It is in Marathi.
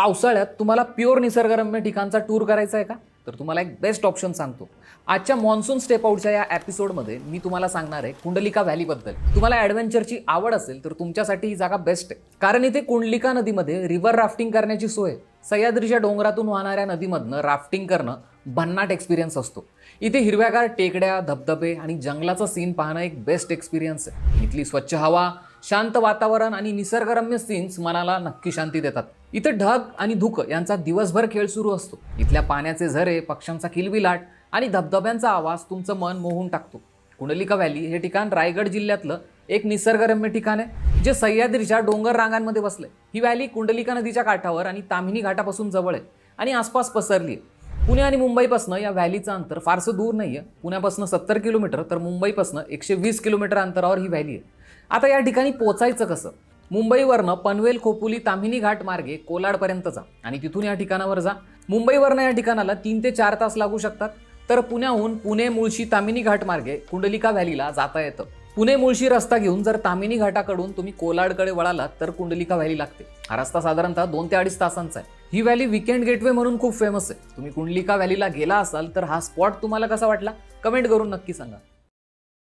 पावसाळ्यात तुम्हाला प्युअर निसर्गरम्य ठिकाणचा टूर करायचा आहे का? तर तुम्हाला एक बेस्ट ऑप्शन सांगतो. आजच्या मॉन्सून स्टेप आउटच्या या एपिसोडमध्ये मी तुम्हाला सांगणार आहे कुंडलिका व्हॅलीबद्दल तुम्हाला ॲडव्हेंचरची आवड असेल तर तुमच्यासाठी ही जागा बेस्ट आहे. कारण इथे कुंडलिका नदीमध्ये रिव्हर राफ्टिंग करण्याची सोय सह्याद्रीच्या डोंगरातून वाहणाऱ्या नदीमधनं राफ्टिंग करणं भन्नाट एक्सपिरियन्स असतो. इथे हिरव्यागार टेकड्या धबधबे आणि जंगलाचा सीन पाहणं एक बेस्ट एक्सपिरियन्स आहे. इथली स्वच्छ हवा शांत वातावरण आणि निसर्गरम्य सीन्स मनाला नक्की शांती देतात. इथं ढग आणि धुकं यांचा दिवसभर खेळ सुरू असतो. इथल्या पाण्याचे झरे पक्ष्यांचा किलबिलाट आणि धबधब्यांचा आवाज तुमचं मन मोहून टाकतो. कुंडलिका व्हॅली हे ठिकाण रायगड जिल्ह्यातलं एक निसर्गरम्य ठिकाण आहे जे सह्याद्रीच्या डोंगर रांगांमध्ये बसलंय. ही व्हॅली कुंडलिका नदीच्या काठावर आणि तामिनी घाटापासून जवळ आहे आणि आसपास पसरली आहे. पुणे आणि मुंबईपासून या व्हॅलीचं अंतर फारसं दूर नाही आहे पुण्यापासून सत्तर किलोमीटर तर मुंबईपासून एकशे वीस किलोमीटर अंतरावर ही व्हॅली आहे. आता या ठिकाणी पोचायचं कसं? मुंबईवरनं पनवेल खोपोली ताम्हिणी घाट मार्गे कोलाडपर्यंत जा आणि तिथून या ठिकाणावर जा. मुंबईवरनं या ठिकाणाला तीन ते चार तास लागू शकतात. तर पुण्याहून पुणे मुळशी तामिनी घाट मार्गे कुंडलिका व्हॅलीला जाता येतं. पुणे मुळशी रस्ता घेऊन जर तामिनी घाटाकडून तुम्ही कोलाडकडे वळालात तर कुंडलिका व्हॅली लागते. हा रस्ता साधारणतः दोन ते अडीच तासांचा आहे. ही व्हॅली विकेंड गेटवे म्हणून खूप फेमस आहे. तुम्ही कुंडलिका व्हॅलीला गेला असाल तर हा स्पॉट तुम्हाला कसा वाटला? कमेंट करून नक्की सांगा.